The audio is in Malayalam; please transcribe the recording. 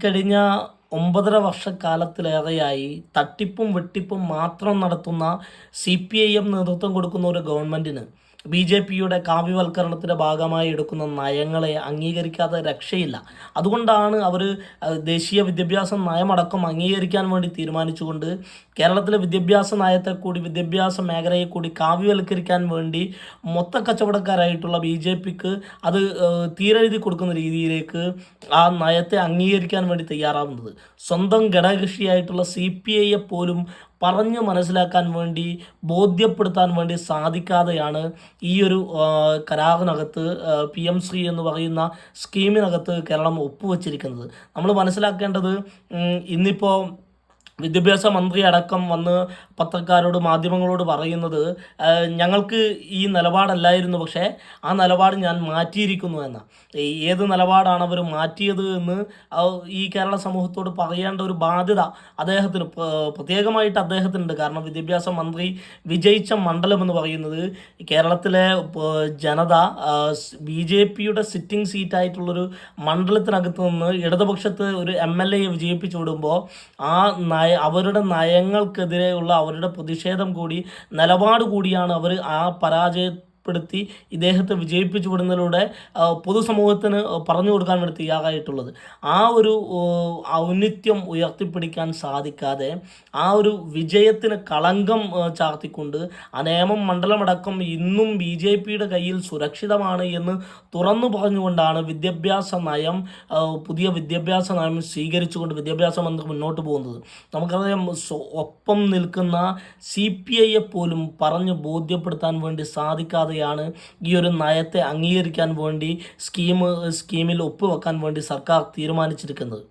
കഴിഞ്ഞ ഒമ്പതര വർഷക്കാലത്തിലേറെയായി തട്ടിപ്പും വെട്ടിപ്പും മാത്രം നടത്തുന്ന സി പി ഐ എം നേതൃത്വം കൊടുക്കുന്ന ഒരു ഗവൺമെന്റിന് ബി ജെ പിയുടെ കാവ്യവൽക്കരണത്തിന്റെ ഭാഗമായി എടുക്കുന്ന നയങ്ങളെ അംഗീകരിക്കാതെ രക്ഷയില്ല. അതുകൊണ്ടാണ് അവർ ദേശീയ വിദ്യാഭ്യാസ നയമടക്കം അംഗീകരിക്കാൻ വേണ്ടി തീരുമാനിച്ചുകൊണ്ട് കേരളത്തിലെ വിദ്യാഭ്യാസ നയത്തെ കൂടി വിദ്യാഭ്യാസ മേഖലയെ കൂടി കാവ്യവൽക്കരിക്കാൻ വേണ്ടി മൊത്ത കച്ചവടക്കാരായിട്ടുള്ള ബി ജെ പിക്ക് അത് തീരെഴുതി കൊടുക്കുന്ന രീതിയിലേക്ക് ആ നയത്തെ അംഗീകരിക്കാൻ വേണ്ടി തയ്യാറാവുന്നത്. സ്വന്തം ഘടകകക്ഷിയായിട്ടുള്ള സി പി ഐയെ പോലും പറഞ്ഞ് മനസ്സിലാക്കാൻ വേണ്ടി ബോധ്യപ്പെടുത്താൻ വേണ്ടി സാധിക്കാതെയാണ് ഈ ഒരു കരാറിനകത്ത് പി എം ശ്രീ എന്ന് പറയുന്ന സ്കീമിനകത്ത് കേരളം ഒപ്പുവച്ചിരിക്കുന്നത്. നമ്മൾ മനസ്സിലാക്കേണ്ടത് ഇന്നിപ്പോൾ വിദ്യാഭ്യാസ മന്ത്രി അടക്കം വന്ന് പത്രക്കാരോട് മാധ്യമങ്ങളോട് പറയുന്നത് ഞങ്ങൾക്ക് ഈ നിലപാടല്ലായിരുന്നു പക്ഷേ ആ നിലപാട് ഞാൻ മാറ്റിയിരിക്കുന്നു എന്ന. ഏത് നിലപാടാണ് അവർ മാറ്റിയത് എന്ന് ഈ കേരള സമൂഹത്തോട് പറയേണ്ട ഒരു ബാധ്യത അദ്ദേഹത്തിന് പ്ര- പ്രത്യേകമായിട്ട് അദ്ദേഹത്തിനുണ്ട്. കാരണം വിദ്യാഭ്യാസ മന്ത്രി വിജയിച്ച മണ്ഡലം എന്ന് പറയുന്നത് കേരളത്തിലെ ജനത ബി ജെ പിയുടെ സിറ്റിംഗ് സീറ്റായിട്ടുള്ളൊരു മണ്ഡലത്തിനകത്ത് നിന്ന് ഇടതുപക്ഷത്ത് ഒരു എം എൽ എയെ വിജയിപ്പിച്ചു വിടുമ്പോൾ ആ നയ അവരുടെ നയങ്ങൾക്കെതിരെയുള്ള അവരുടെ പ്രതിഷേധം കൂടി നിലപാട് കൂടിയാണ് അവർ ആ പരാജയപ്പെടുത്തി ഇദ്ദേഹത്തെ വിജയിപ്പിച്ചു വിടുന്നതിലൂടെ പൊതുസമൂഹത്തിന് പറഞ്ഞു കൊടുക്കാൻ വേണ്ടി തയ്യാറായിട്ടുള്ളത്. ആ ഒരു ഔന്നിത്യം ഉയർത്തിപ്പിടിക്കാൻ സാധിക്കാതെ ആ ഒരു വിജയത്തിന് കളങ്കം ചാർത്തിക്കൊണ്ട് ആ നിയമം മണ്ഡലമടക്കം ഇന്നും ബി ജെ പിയുടെ കയ്യിൽ സുരക്ഷിതമാണ് എന്ന് തുറന്നു പറഞ്ഞുകൊണ്ടാണ് വിദ്യാഭ്യാസ നയം പുതിയ വിദ്യാഭ്യാസ നയം സ്വീകരിച്ചുകൊണ്ട് വിദ്യാഭ്യാസ മന്ത്രി മുന്നോട്ട് പോകുന്നത്. നമുക്കറിയാം ഒപ്പം നിൽക്കുന്ന സി പി ഐയെ പോലും പറഞ്ഞ് ബോധ്യപ്പെടുത്താൻ വേണ്ടി സാധിക്കാതെയാണ് ഈ ഒരു നയത്തെ അംഗീകരിക്കാൻ വേണ്ടി സ്കീം സ്കീമിൽ ഒപ്പുവെക്കാൻ വേണ്ടി സർക്കാർ തീരുമാനിച്ചിരിക്കുന്നത്.